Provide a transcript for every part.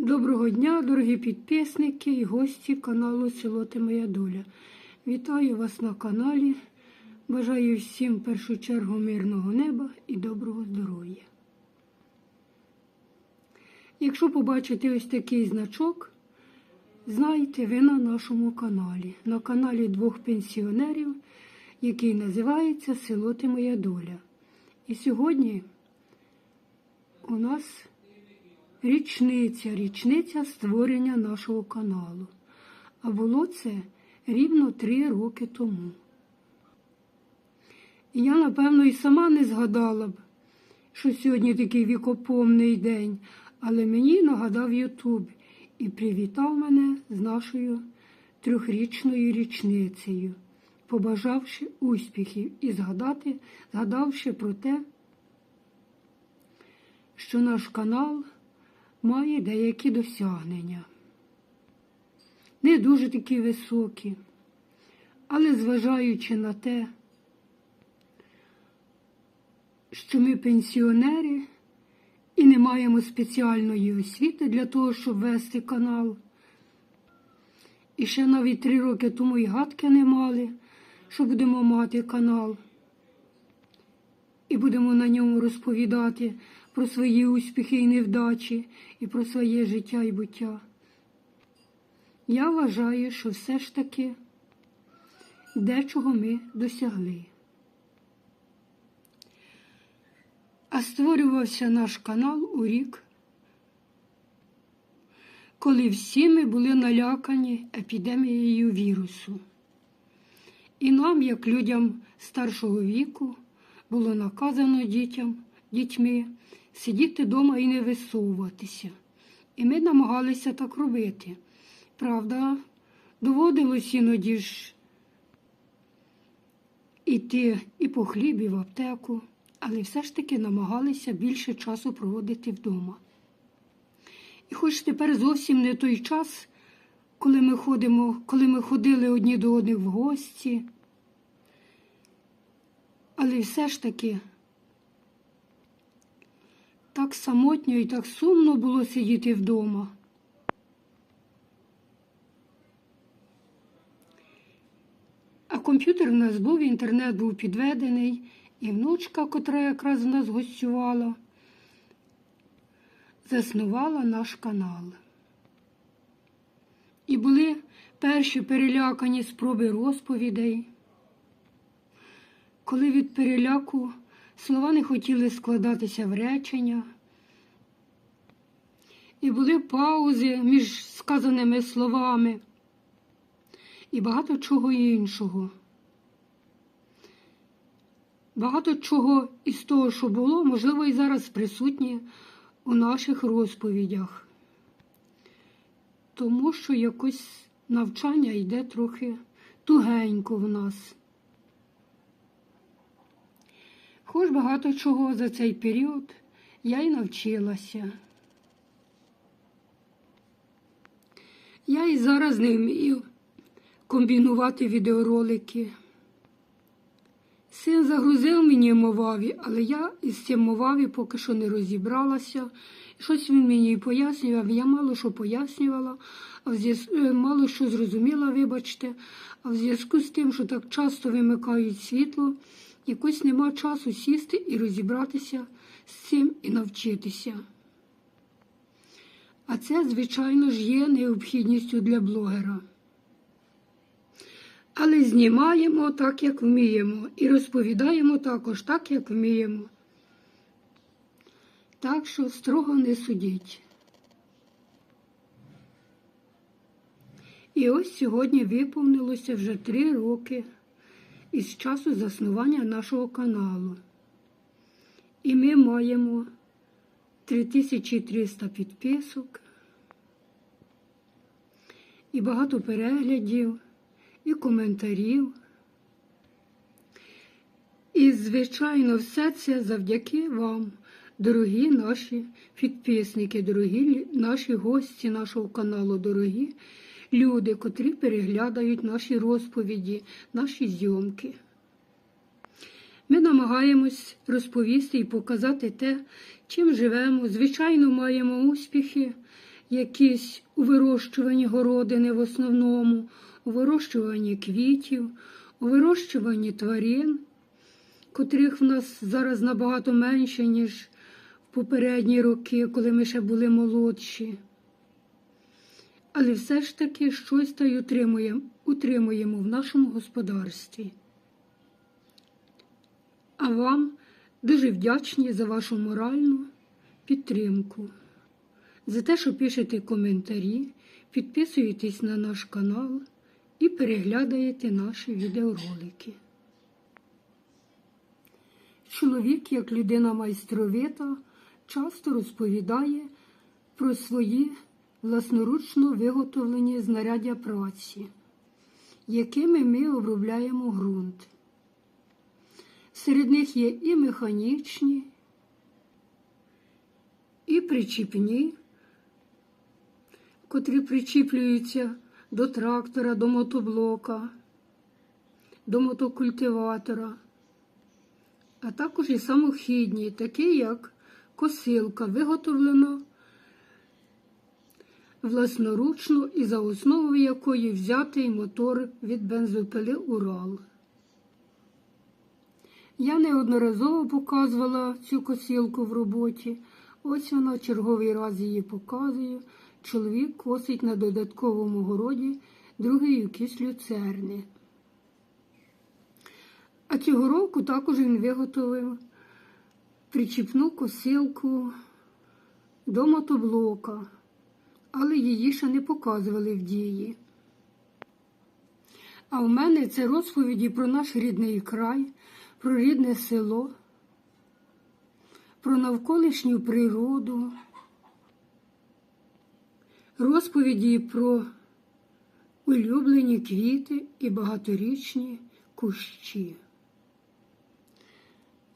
Доброго дня, дорогі підписники і гості каналу Село Ти Моя Доля. Вітаю вас на каналі. Бажаю всім в першу чергу мирного неба і доброго здоров'я. Якщо побачите ось такий значок, знайте, ви на нашому каналі, на каналі двох пенсіонерів, який називається Село Ти Моя Доля. І сьогодні у нас річниця, річниця створення нашого каналу. А було це рівно три роки тому. Я, напевно, і сама не згадала б, що сьогодні такий вікопомний день, але мені нагадав Ютуб і привітав мене з нашою трьохрічною річницею, побажавши успіхів і згадати, згадавши про те, що наш канал має деякі досягнення. Не дуже такі високі, але зважаючи на те, що ми пенсіонери і не маємо спеціальної освіти для того, щоб вести канал. І ще навіть три роки тому і гадки не мали, що будемо мати канал. І будемо на ньому розповідати про свої успіхи і невдачі, і про своє життя і буття. Я вважаю, що все ж таки дечого ми досягли. А створювався наш канал у рік, коли всі ми були налякані епідемією вірусу. І нам, як людям старшого віку, було наказано дітям, дітьми сидіти вдома і не висовуватися. І ми намагалися так робити. Правда, доводилось іноді ж іти і по хліб, і в аптеку, але все ж таки намагалися більше часу проводити вдома. І хоч тепер зовсім не той час, коли ми ходимо, коли ми ходили одні до одних в гості, але все ж таки так самотньо і так сумно було сидіти вдома. А комп'ютер в нас був, інтернет був підведений, і внучка, котра якраз в нас гостювала, заснувала наш канал. І були перші перелякані спроби розповідей, коли від переляку слова не хотіли складатися в речення, і були паузи між сказаними словами і багато чого іншого. Багато чого із того, що було, можливо, і зараз присутнє у наших розповідях, тому що якось навчання йде трохи тугенько в нас. Хоч багато чого за цей період я й навчилася. Я і зараз не вмію комбінувати відеоролики. Син загрузив мені моваві, але я із цим моваві поки що не розібралася. Щось він мені пояснював, я мало що пояснювала, а е, мало що зрозуміла, вибачте, а в зв'язку з тим, що так часто вимикають світло, якось нема часу сісти і розібратися з цим і навчитися. А це, звичайно ж, є необхідністю для блогера. Але знімаємо так, як вміємо, і розповідаємо також так, як вміємо. Так що строго не судіть. І ось сьогодні виповнилося вже три роки із часу заснування нашого каналу. І ми маємо 3300 підписок і багато переглядів, і коментарів. І, звичайно, все це завдяки вам, дорогі наші підписники, дорогі наші гості нашого каналу, дорогі люди, котрі переглядають наші розповіді, наші зйомки. Ми намагаємось розповісти і показати те, чим живемо. Звичайно, маємо успіхи, якісь у вирощуванні городини в основному, у вирощуванні квітів, у вирощуванні тварин, котрих в нас зараз набагато менше, ніж в попередні роки, коли ми ще були молодші. Але все ж таки щось та й утримуємо, утримуємо в нашому господарстві. А вам дуже вдячні за вашу моральну підтримку, за те, що пишете коментарі, підписуєтесь на наш канал і переглядаєте наші відеоролики. Чоловік, як людина майстровита, часто розповідає про свої власноручно виготовлені знаряддя праці, якими ми обробляємо ґрунт. Серед них є і механічні, і причіпні, котрі причіплюються до трактора, до мотоблока, до мотокультиватора, а також і самохідні, такі як косилка, виготовлена власноручно і за основою якої взятий мотор від бензопили Урал. Я неодноразово показувала цю косілку в роботі. Ось вона черговий раз її показую. Чоловік косить на додатковому городі другої кість люцерни. А цього року також він виготовив причіпну косилку до мотоблока, але її ще не показували в дії. А в мене це розповіді про наш рідний край, про рідне село, про навколишню природу, розповіді про улюблені квіти і багаторічні кущі,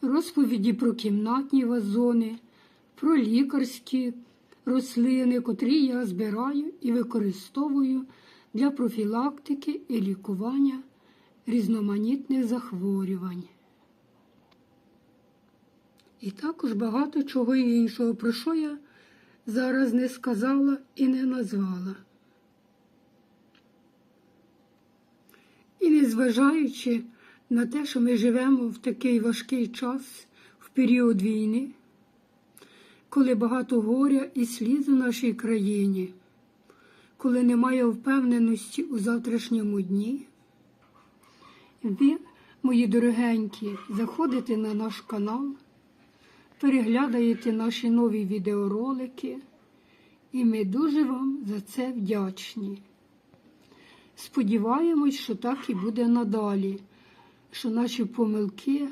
розповіді про кімнатні вазони, про лікарські рослини, котрі я збираю і використовую для профілактики і лікування різноманітних захворювань. І також багато чого іншого, про що я зараз не сказала і не назвала. І незважаючи на те, що ми живемо в такий важкий час, в період війни, коли багато горя і сліз у нашій країні, коли немає впевненості у завтрашньому дні, ви, мої дорогенькі, заходите на наш канал, переглядаєте наші нові відеоролики, і ми дуже вам за це вдячні. Сподіваємось, що так і буде надалі, що наші помилки,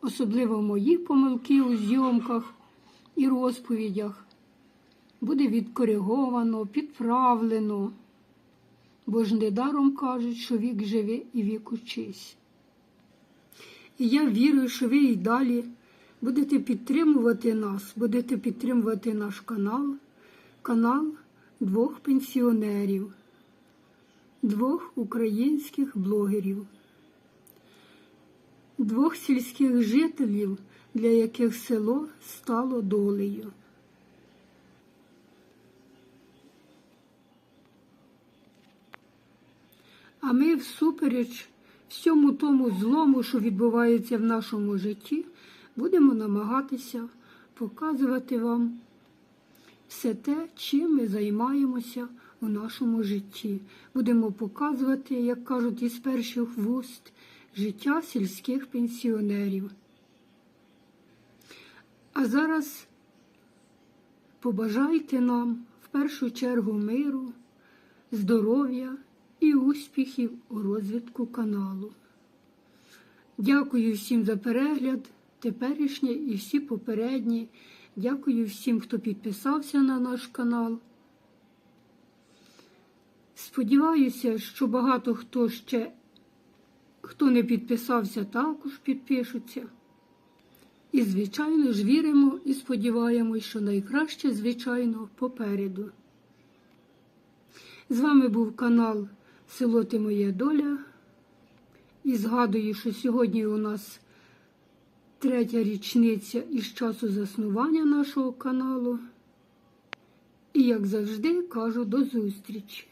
особливо мої помилки у зйомках і розповідях, буде відкориговано, підправлено, бо ж недаром кажуть, що вік живе і вік учись. І я вірю, що ви і далі будете підтримувати нас, будете підтримувати наш канал, канал двох пенсіонерів, двох українських блогерів, двох сільських жителів, для яких село стало долею. А ми всупереч всьому тому злому, що відбувається в нашому житті, будемо намагатися показувати вам все те, чим ми займаємося у нашому житті. Будемо показувати, як кажуть, із перших вуст життя сільських пенсіонерів. А зараз побажайте нам в першу чергу миру, здоров'я і успіхів у розвитку каналу. Дякую всім за перегляд, теперішній і всі попередні. Дякую всім, хто підписався на наш канал. Сподіваюся, що багато хто ще, хто не підписався, також підпишуться. І, звичайно ж, віримо і сподіваємось, що найкраще, звичайно, попереду. З вами був канал Село Ти Моя Доля. І згадую, що сьогодні у нас третя річниця із часу заснування нашого каналу. І як завжди кажу до зустрічі.